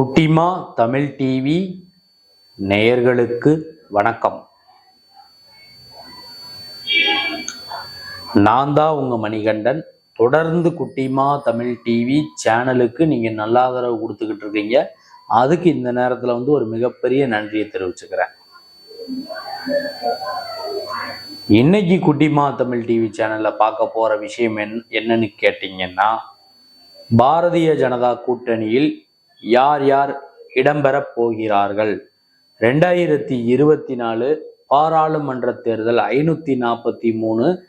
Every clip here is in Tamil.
குட்டிமா தமிழ் டிவி நேயர்களுக்கு வணக்கம். நான் தான் உங்கள் மணிகண்டன். தொடர்ந்து குட்டிமா தமிழ் டிவி சேனலுக்கு நீங்கள் நல்ல ஆதரவு கொடுத்துக்கிட்டு இருக்கீங்க. அதுக்கு இந்த நேரத்தில் வந்து ஒரு மிகப்பெரிய நன்றியை தெரிவிச்சுக்கிறேன். இன்னைக்கு குட்டிமா தமிழ் டிவி சேனலில் பார்க்க போகிற விஷயம் என் என்னன்னு கேட்டிங்கன்னா பாரதிய ஜனதா கூட்டணியில் யார் யார் இடம்பெறப் போகிறார்கள்? ரெண்டாயிரத்தி இருபத்தி நாலு பாராளுமன்ற தேர்தல் ஐநூத்தி நாற்பத்தி மூணு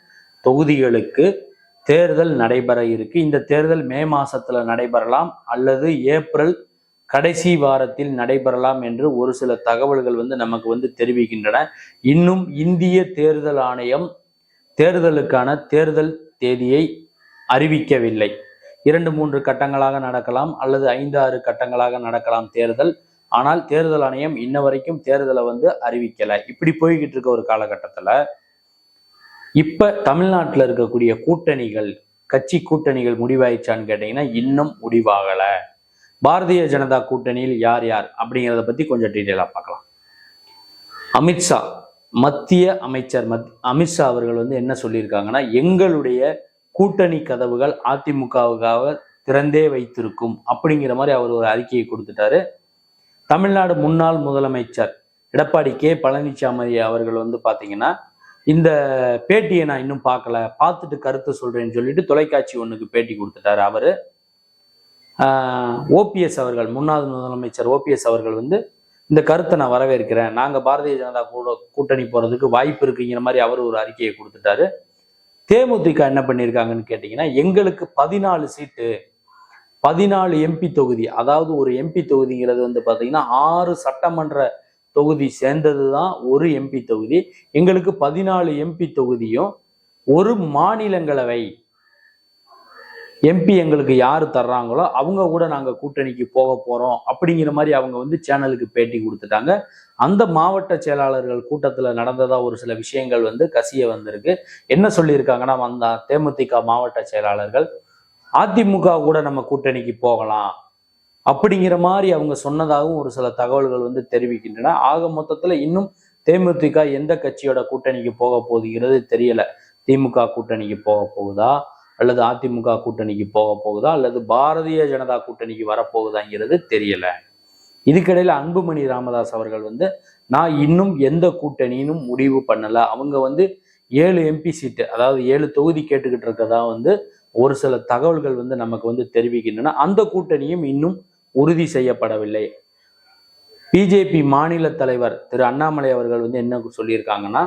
தொகுதிகளுக்கு தேர்தல் நடைபெற இருக்கு. இந்த தேர்தல் மே மாசத்துல நடைபெறலாம் அல்லது ஏப்ரல் கடைசி வாரத்தில் நடைபெறலாம் என்று ஒரு சில தகவல்கள் வந்து நமக்கு வந்து தெரிவிக்கின்றன. இன்னும் இந்திய தேர்தல் ஆணையம் தேர்தலுக்கான தேர்தல் தேதியை அறிவிக்கவில்லை. இரண்டு மூன்று கட்டங்களாக நடக்கலாம் அல்லது ஐந்து ஆறு கட்டங்களாக நடக்கலாம் தேர்தல். ஆனால் தேர்தல் ஆணையம் இன்ன வரைக்கும் தேர்தலை வந்து அறிவிக்கலை. இப்படி போய்கிட்டு இருக்க ஒரு காலகட்டத்தில் இப்போ தமிழ்நாட்டில் இருக்கக்கூடிய கூட்டணிகள் கட்சி கூட்டணிகள் முடிவாயிச்சான்னு கேட்டீங்கன்னா இன்னும் முடிவாகலை. பாரதிய ஜனதா கூட்டணியில் யார் யார் அப்படிங்கிறத பற்றி கொஞ்சம் டீட்டெயிலாக பார்க்கலாம். அமித்ஷா மத்திய அமைச்சர் மத் அமித்ஷா அவர்கள் வந்து என்ன சொல்லியிருக்காங்கன்னா எங்களுடைய கூட்டணி கதவுகள் அதிமுகவுக்காக திறந்தே வைத்திருக்கும் அப்படிங்கிற மாதிரி அவர் ஒரு அறிக்கையை கொடுத்துட்டாரு. தமிழ்நாடு முன்னாள் முதலமைச்சர் எடப்பாடி கே பழனிசாமி அவர்கள் வந்து பார்த்தீங்கன்னா இந்த பேட்டியை நான் இன்னும் பார்க்கல பார்த்துட்டு கருத்து சொல்றேன்னு சொல்லிட்டு தொலைக்காட்சி ஒன்றுக்கு பேட்டி கொடுத்துட்டாரு அவரு. ஓபிஎஸ் அவர்கள் முன்னாள் முதலமைச்சர் ஓபிஎஸ் அவர்கள் வந்து இந்த கருத்தை நான் வரவேற்கிறேன். நாங்கள் பாரதிய ஜனதா கூட கூட்டணி போறதுக்கு வாய்ப்பு இருக்குங்கிற மாதிரி அவர் ஒரு அறிக்கையை கொடுத்துட்டாரு. தேமுதிக என்ன பண்ணியிருக்காங்கன்னு கேட்டிங்கன்னா எங்களுக்கு பதினாலு சீட்டு பதினாலு எம்பி தொகுதி. அதாவது ஒரு எம்பி தொகுதிங்கிறது வந்து பார்த்தீங்கன்னா ஆறு சட்டமன்ற தொகுதி சேர்ந்தது தான் ஒரு எம்பி தொகுதி. எங்களுக்கு பதினாலு எம்பி தொகுதியும் ஒரு மாநிலங்களவை எம்பி எங்களுக்கு யார் தர்றாங்களோ அவங்க கூட நாங்கள் கூட்டணிக்கு போக போகிறோம் அப்படிங்கிற மாதிரி அவங்க வந்து சேனலுக்கு பேட்டி கொடுத்துட்டாங்க. அந்த மாவட்ட செயலாளர்கள் கூட்டத்தில் நடந்ததாக ஒரு சில விஷயங்கள் வந்து கசிய வந்திருக்கு. என்ன சொல்லியிருக்காங்கன்னா அந்த தேமுதிக மாவட்ட செயலாளர்கள் அதிமுக கூட நம்ம கூட்டணிக்கு போகலாம் அப்படிங்கிற மாதிரி அவங்க சொன்னதாகவும் ஒரு சில தகவல்கள் வந்து தெரிவிக்கின்றன. ஆக மொத்தத்தில் இன்னும் தேமுதிக எந்த கட்சியோட கூட்டணிக்கு போக போகுதுங்கிறது தெரியல. திமுக கூட்டணிக்கு போக போகுதா? அல்லது அதிமுக கூட்டணிக்கு போக போகுதா அல்லது பாரதிய ஜனதா கூட்டணிக்கு வரப்போகுதாங்கிறது தெரியல. இதுக்கிடையில் அன்புமணி ராமதாஸ் அவர்கள் வந்து நான் இன்னும் எந்த கூட்டணியினும் முடிவு பண்ணலை. அவங்க வந்து ஏழு எம்பி சீட்டு அதாவது ஏழு தொகுதி கேட்டுக்கிட்டு இருக்கதா வந்து ஒரு சில தகவல்கள் வந்து நமக்கு வந்து தெரிவிக்கின்றன. அந்த கூட்டணியும் இன்னும் உறுதி செய்யப்படவில்லை. பிஜேபி மாநில தலைவர் திரு அண்ணாமலை அவர்கள் வந்து என்ன சொல்லியிருக்காங்கன்னா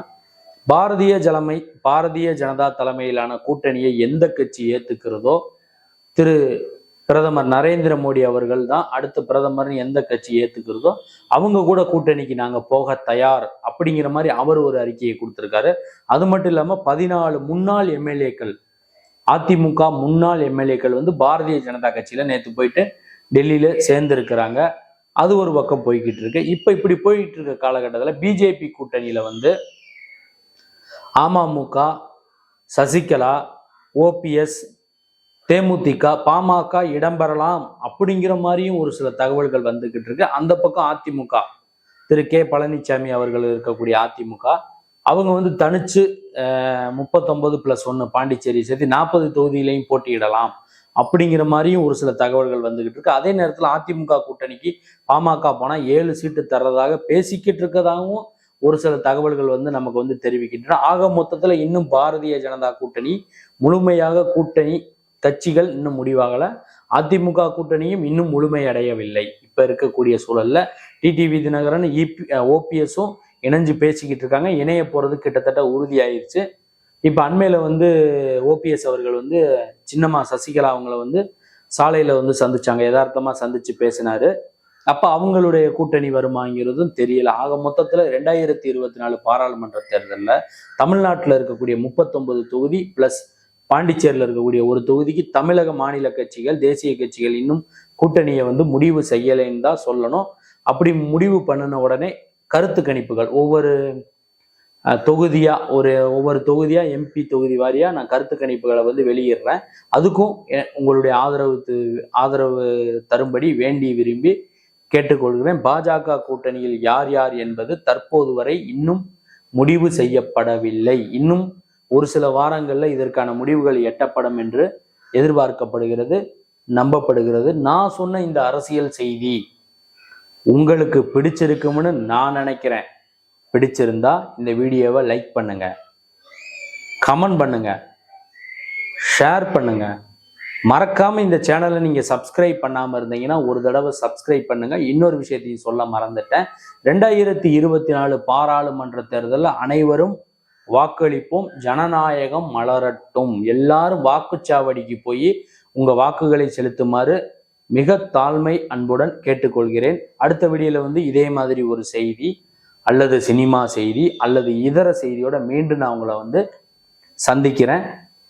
பாரதிய ஜலமை பாரதிய ஜனதா தலைமையிலான கூட்டணியை எந்த கட்சி ஏத்துக்கிறதோ திரு பிரதமர் நரேந்திர மோடி அவர்கள் தான் அடுத்த பிரதமர்னு எந்த கட்சி ஏத்துக்கிறதோ அவங்க கூட கூட்டணிக்கு நாங்க போக தயார் அப்படிங்கிற மாதிரி அவர் ஒரு அறிக்கையை கொடுத்திருக்காரு. அது மட்டும் இல்லாம பதினாலு முன்னாள் எம்எல்ஏக்கள் அதிமுக முன்னாள் எம்எல்ஏக்கள் வந்து பாரதிய ஜனதா கட்சியில நேற்று போயிட்டு டெல்லியில சேர்ந்திருக்கிறாங்க. அது ஒரு பக்கம் போய்கிட்டு இருக்கு. இப்ப இப்படி போயிட்டு இருக்க காலகட்டத்தில் பிஜேபி கூட்டணியில வந்து அமமுக சசிகலா ஓபிஎஸ் தேமுதிக பாமக இடம்பெறலாம் அப்படிங்கிற மாதிரியும் ஒரு சில தகவல்கள் வந்துகிட்டு இருக்கு. அந்த பக்கம் அதிமுக. திரு கே பழனிசாமி அவர்கள் இருக்கக்கூடிய அதிமுக. அவங்க வந்து தனிச்சு முப்பத்தொன்பது பிளஸ் ஒன்று பாண்டிச்சேரி சேர்த்து நாற்பது தொகுதியிலையும் போட்டியிடலாம் அப்படிங்கிற மாதிரியும் ஒரு சில தகவல்கள் வந்துகிட்டு இருக்கு. அதே நேரத்தில் அதிமுக கூட்டணிக்கு பாமக போனால் ஏழு சீட்டு தர்றதாக பேசிக்கிட்டு இருக்கதாகவும் ஒரு சில தகவல்கள் வந்து நமக்கு வந்து தெரிவிக்கின்றன. ஆக மொத்தத்தில் இன்னும் பாரதிய ஜனதா கூட்டணி முழுமையாக கூட்டணி கட்சிகள் இன்னும் முடிவாகல. அதிமுக கூட்டணியும் இன்னும் முழுமையடையவில்லை. இப்ப இருக்கக்கூடிய சூழல்ல டிடிவி தினகரன் இபி ஓபிஎஸும் இணைஞ்சு பேசிக்கிட்டு இருக்காங்க. இணைய போறது கிட்டத்தட்ட உறுதி ஆயிடுச்சு இப்ப அண்மையில வந்து ஓபிஎஸ் அவர்கள் வந்து சின்னம்மா சசிகலா அவங்கள வந்து சாலையில வந்து சந்திச்சாங்க. யதார்த்தமா சந்திச்சு பேசினாரு. அப்ப அவங்களுடைய கூட்டணி வருமாங்கிறதும் தெரியல. ஆக மொத்தத்துல ரெண்டாயிரத்தி இருபத்தி நாலு பாராளுமன்ற தேர்தலில் தமிழ்நாட்டில் இருக்கக்கூடிய முப்பத்தொன்பது தொகுதி பிளஸ் பாண்டிச்சேரியில் இருக்கக்கூடிய ஒரு தொகுதிக்கு தமிழக மாநில கட்சிகள் தேசிய கட்சிகள் இன்னும் கூட்டணியை வந்து முடிவு செய்யலைன்னு தான் சொல்லணும். அப்படி முடிவு பண்ணின உடனே கருத்து கணிப்புகள். ஒவ்வொரு தொகுதியா ஒரு ஒவ்வொரு தொகுதியா எம்பி தொகுதி வாரியா நான் கருத்து கணிப்புகளை வந்து வெளியிடுறேன். அதுக்கும் உங்களுடைய ஆதரவு ஆதரவு தரும்படி வேண்டி விரும்பி கேட்டுக்கொள்கிறேன். பாஜக கூட்டணியில் யார் யார் என்பது தற்போது வரை இன்னும் முடிவு செய்யப்படவில்லை. இன்னும் ஒரு சில வாரங்களில் இதற்கான முடிவுகள் எட்டப்படும் என்று எதிர்பார்க்கப்படுகிறது நம்பப்படுகிறது. நான் சொன்ன இந்த அரசியல் செய்தி உங்களுக்கு பிடிச்சிருக்கும்னு நான் நினைக்கிறேன். பிடிச்சிருந்தா இந்த வீடியோவை லைக் பண்ணுங்க கமெண்ட் பண்ணுங்க ஷேர் பண்ணுங்க. மறக்காம இந்த சேனலை நீங்க சப்ஸ்கிரைப் பண்ணாம இருந்தீங்கன்னா ஒரு தடவை சப்ஸ்கிரைப் பண்ணுங்க. இன்னொரு விஷயத்தையும் சொல்ல மறந்துட்டேன். ரெண்டாயிரத்தி இருபத்தி நாலு பாராளுமன்ற தேர்தலில் அனைவரும் வாக்களிப்போம். ஜனநாயகம் மலரட்டும். எல்லாரும் வாக்குச்சாவடிக்கு போய் உங்க வாக்குகளை செலுத்துமாறு மிக தாழ்மை அன்புடன் கேட்டுக்கொள்கிறேன். அடுத்த வீடியோல வந்து இதே மாதிரி ஒரு செய்தி அல்லது சினிமா செய்தி அல்லது இதர செய்தியோட மீண்டும் நான் உங்களை வந்து சந்திக்கிறேன்.